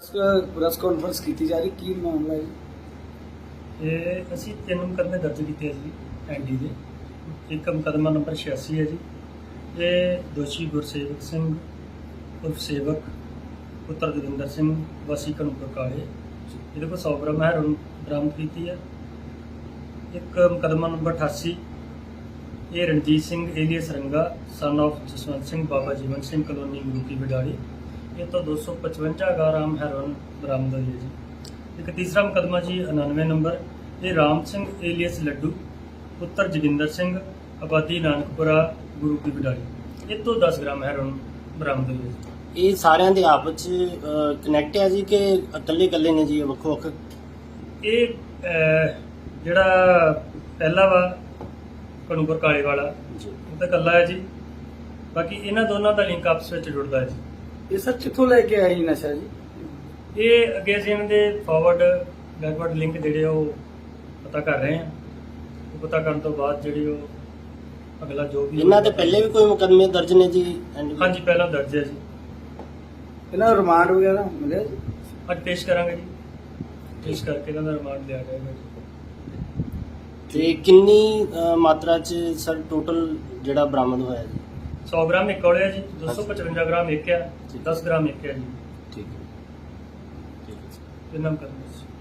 Press conference uh, ਕੀਤੀ ਜਾ ਰਹੀ, ਕੀ ਮਾਮਲਾ ਹੈ ਇਹ ਅਸੀਂ ਤਿੰਨ ਮੁਕੱਦਮੇ ਦਰਜ ਕੀਤੇ ਆ ਜੀ, ਐਨਡੀ ਦੇ। ਇੱਕ ਮੁਕੱਦਮਾ ਨੰਬਰ 86 ਹੈ ਜੀ। ਇਹ ਦੋਸ਼ੀ ਗੁਰਸੇਵਕ ਸਿੰਘ ਉਰਫ ਸੇਵਕ ਪੁੱਤਰ ਦਵਿੰਦਰ ਸਿੰਘ, ਵਾਸੀ ਕਨੂਪਰ ਕਾਲੇ ਇਹਦੇ ਕੋਲ 100 ਗ੍ਰਾਮ ਹੈਰੋਨ ਬਰਾਮਦ ਕੀਤੀ ਹੈ। ਇੱਕ ਮੁਕੱਦਮਾ ਨੰਬਰ 88 ਇਹ Ranjit Singh alias Ranga son of Jaswant Singh, Baba Jeevan Singh, colony ਗੁਰੂਕੀ ਬਿਡਾੜੀ ਇਹ ਤੋਂ 255 ਗ੍ਰਾਮ ਹੈਰੋਨ ਬਰਾਮਦ ਹੋਈ ਹੈ ਜੀ। ਇੱਕ ਤੀਸਰਾ ਮੁਕੱਦਮਾ ਜੀ 99 ਨੰਬਰ। ਇਹ ਰਾਮ ਸਿੰਘ ਏਲੀਅਸ ਲੱਡੂ ਪੁੱਤਰ ਜੋਗਿੰਦਰ ਸਿੰਘ ਆਬਾਦੀ ਨਾਨਕਪੁਰਾ ਗੁਰੂ ਕੀ ਬਿਡਾਲੀ। ਇਹ ਤੋਂ 10 ਗ੍ਰਾਮ ਹੈਰੋਨ ਬਰਾਮਦ ਹੋਈ ਇਹ ਸਾਰਿਆਂ ਦੇ ਆਪਸ ਚ ਕਨੈਕਟ ਹੈ ਜੀ ਕਿ ਇਕੱਲੇ ਇਕੱਲੇ ਨੇ ਜੀ ਵੱਖੋ ਵੱਖ ਇਹ ਜਿਹੜਾ ਪਹਿਲਾ ਵਾ ਕਨੂਪੁਰ ਕਾਲੇ ਵਾਲਾ ਜੀ। ਉਹ ਤਾਂ ਇਕੱਲਾ ਹੈ ਜੀ। ਬਾਕੀ ਇਹਨਾਂ ਦੋਨਾਂ ਦਾ ਲਿੰਕ ਆਪਸ ਵਿੱਚ ਜੁੜਦਾ ਹੈ ਜੀ। ਇਹ ਸਰ ਕਿੱਥੋਂ ਲੈ ਕੇ ਆਏ ਜੀ ਨਸ਼ਾ ਜੀ? ਇਹ ਅੱਗੇ ਅਸੀਂ ਇਹਨਾਂ ਦੇ ਫਾਰਵਰਡ ਬੈਕਵਰਡ ਲਿੰਕ ਜਿਹੜੇ ਉਹ ਪਤਾ ਕਰ ਰਹੇ ਹਾਂ ਉਹ ਪਤਾ ਕਰਨ ਤੋਂ ਬਾਅਦ ਜਿਹੜੀ ਉਹ ਅਗਲਾ ਜੋ ਵੀ ਇਹਨਾਂ ਦੇ ਪਹਿਲੇ ਵੀ ਕੋਈ ਮੁਕੱਦਮੇ ਦਰਜ ਨੇ ਜੀ? ਹਾਂਜੀ ਪਹਿਲਾਂ ਦਰਜ ਹੈ ਜੀ। ਇਹਨਾਂ ਨੂੰ ਰਿਮਾਂਡ ਵਗੈਰਾ ਮਿਲਿਆ ਜੀ? ਅੱਜ ਪੇਸ਼ ਕਰਾਂਗੇ ਜੀ। ਪੇਸ਼ ਕਰਕੇ ਇਹਨਾਂ ਦਾ ਰਿਮਾਂਡ ਲਿਆ ਜਾਏਗਾ ਜੀ। ਤੇ ਕਿੰਨੀ ਮਾਤਰਾ ਚ ਸਰ ਟੋਟਲ ਜਿਹੜਾ ਬਰਾਮਦ ਹੋਇਆ ਜੀ? 100 ਗ੍ਰਾਮ ਇੱਕ ਔਲੇ ਹੈ ਜੀ 255 ਗ੍ਰਾਮ ਇੱਕ ਹੈ 10 ਗ੍ਰਾਮ ਇੱਕ ਹੈ ਜੀ। ਠੀਕ ਹੈ। ਠੀਕ ਹੈ। ਤਿੰਨਾਂ ਮੁਕੱਦਮੇ 'ਚ।